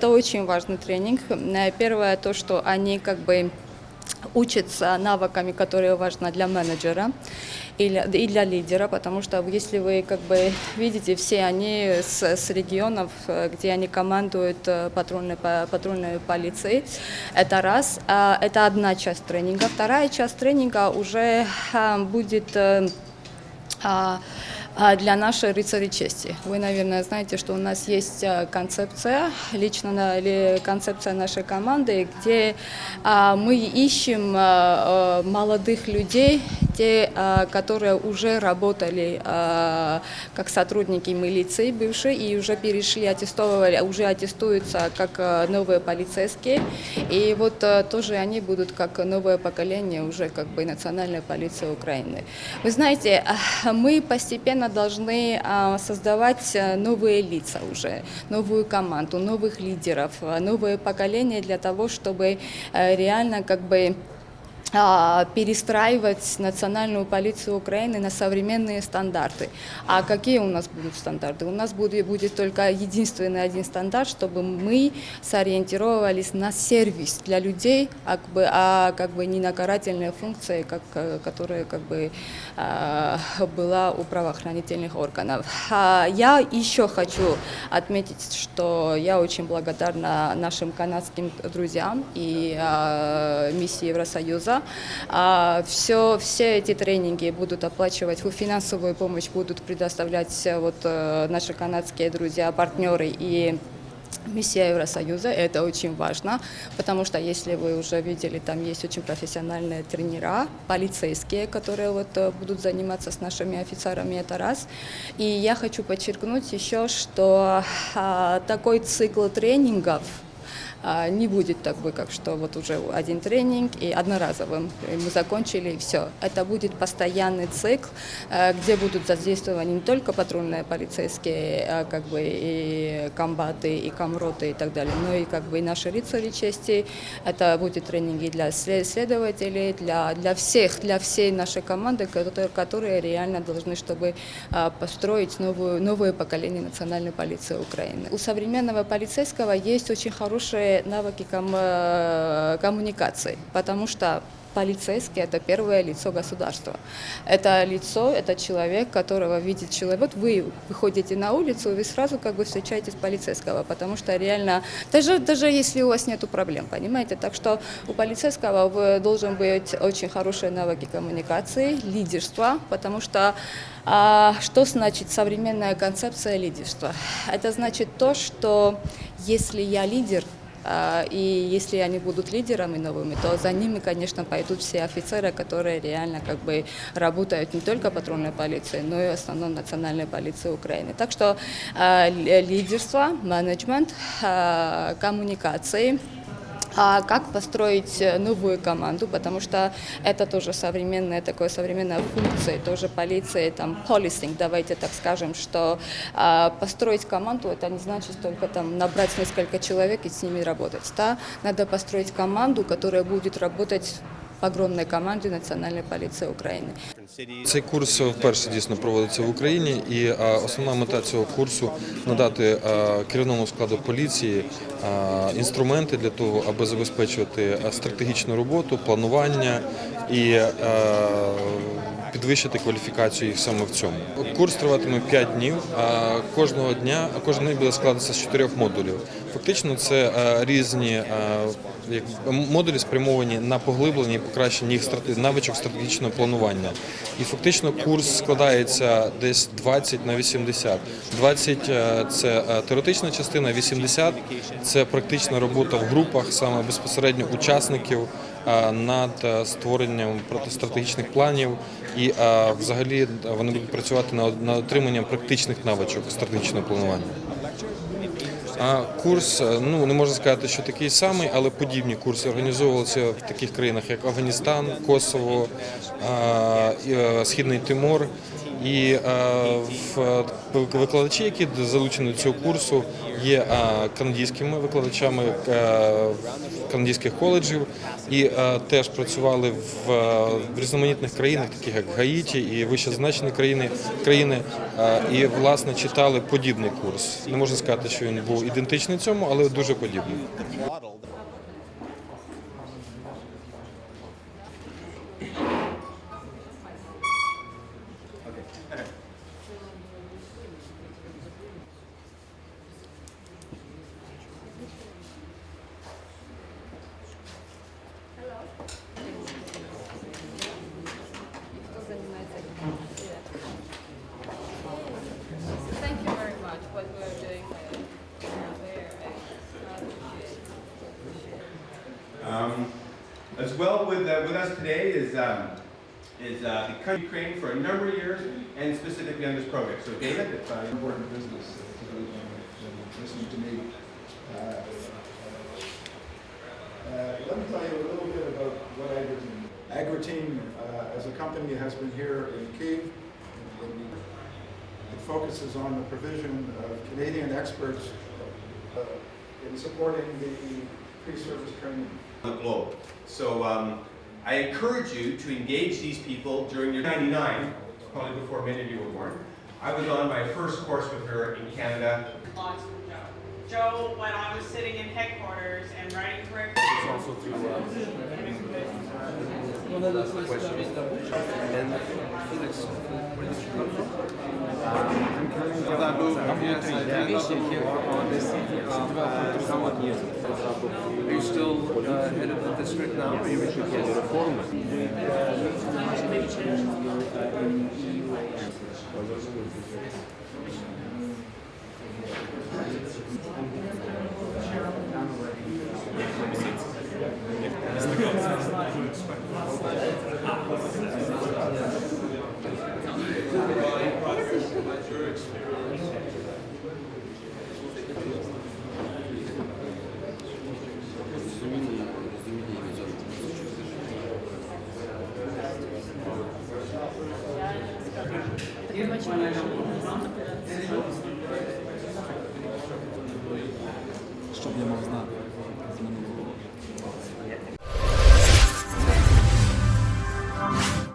Это очень важный тренинг. Э, Первое то, что они как бы учатся навыками, которые важны для менеджера и для лидера, потому что если вы как бы видите, все они с, с регионов, э, где они командуют э, патрульной, патрульной полицией, это раз. А Это одна часть тренинга. Вторая часть тренинга уже будет а, для нашей рыцарей чести. Вы, наверное, знаете, что у нас есть а, концепция, лично или концепция нашей команды, где а, мы ищем а, а, молодых людей, те, а, которые уже работали а, как сотрудники милиции бывшие и уже перешли, аттестовывали, уже аттестуются как а, новые полицейские. И вот а, тоже они будут как новое поколение уже как бы национальной полиции Украины. Вы знаете, а, мы постепенно должны а, создавать а, новые лица уже, новую команду, новых лидеров, а, новое поколение для того, чтобы э, реально как бы перестраивать национальную полицию Украины на современные стандарты. А какие у нас будут стандарты? У нас будет, будет только единственный один стандарт, чтобы мы сориентировались на сервис для людей, а как бы, а как бы не на карательные функции, как, э, которые как бы а, была у правоохранительных органов. А, Я еще хочу отметить, что я очень благодарна нашим канадским друзьям и а, миссии Евросоюза. А, Все, все эти тренинги будут оплачивать, финансовую помощь будут предоставлять э, вот э, наши канадские друзья, партнеры и Миссия Евросоюза, это очень важно, потому что если вы уже видели, там есть очень профессиональные тренера, полицейские, которые вот э, будут заниматься с нашими офицерами, это раз. И я хочу подчеркнуть еще, что а, такой цикл тренингов, не будет так бы, как что вот уже один тренинг и одноразовым и мы закончили и все. Это будет постоянный цикл, э, где будут задействованы не только патрульные полицейские, а как бы и комбаты, и комроты и так далее, но и как бы и наши рыцари чести. Это будет тренинги для след- следователей, для, для всех, для всей нашей команды, которые, которые реально должны, чтобы а, построить новую, новое поколение национальной полиции Украины. У современного полицейского есть очень хорошие навыки ком- э, коммуникации, потому что полицейский – это первое лицо государства. Это лицо, это человек, которого видит человек. Вот вы выходите на улицу, вы сразу как бы встречаетесь полицейского, потому что реально, даже, даже если у вас нет проблем, понимаете, так что у полицейского вы- должен быть очень хорошие навыки коммуникации, лидерства, потому что а, что значит современная концепция лидерства? Это значит то, что если я лидер, И если они будут лидерами новыми, то за ними, конечно, пойдут все офицеры, которые реально как бы работают не только патрульной полиции, но и в основном национальной полиции Украины. Так что а, ли- лидерство, менеджмент, а, коммуникации, а как построить э, новую команду, потому что это тоже современная, такая современная функция, тоже полиции, там, policing, давайте так скажем, что а, построить команду, это не значит только там набрать несколько человек и с ними работать, да, надо построить команду, которая будет работать в огромной команде национальной полиции Украины. Цей курс вперше дійсно проводиться в Україні, і основна мета цього курсу надати керівному складу поліції інструменти для того, аби забезпечувати стратегічну роботу, планування і підвищити кваліфікацію їх саме в цьому. Курс триватиме 5 днів. Кожного дня, а кожен день буде складатися з чотирьох модулів. Фактично, це е, різні е, модулі спрямовані на поглиблення і покращення їх навичок стратегічного планування. І фактично курс складається десь 20 на 80. 20 е, – це е, теоретична частина, 80 – це практична робота в групах, саме безпосередньо учасників над створенням протистратегічних планів. І е, взагалі вони будуть працювати над над отриманням практичних навичок стратегічного планування. А курс, е, ну не можна сказати, що такий самий, але подібні курси організовувалися в таких країнах, як Афганістан, Косово, е, Східний Тимор. І е, в викладачі, які залучені до цього курсу, є е, канадськими викладачами е, канадських коледжів і е, теж працювали в, різноманітних країнах, таких як Гаїті і вище значені країни, країни і власне читали подібний курс. Не можна сказати, що він був ідентичний цьому, але дуже подібний. Um, as well with, uh, with us today is, um, is uh, the country Ukraine for a number of years and specifically on this project. So David, if I important business uh, who listening to me. Uh, uh, Let me tell you a little bit about what. Agriteen, uh, as a company, has been here in Kiev. It focuses on the provision of Canadian experts uh, in supporting the pre-service training. the globe. So um, I encourage you to engage these people during your 99, probably before many of you were born. I was on my first course with her in Canada. logs from Joe when I was sitting in headquarters and writing curriculum. It's also through, uh, last question. And Felix, where did you come from? Are you still uh, head of the district now? Or you yes. Jeszcze nie mam znaku.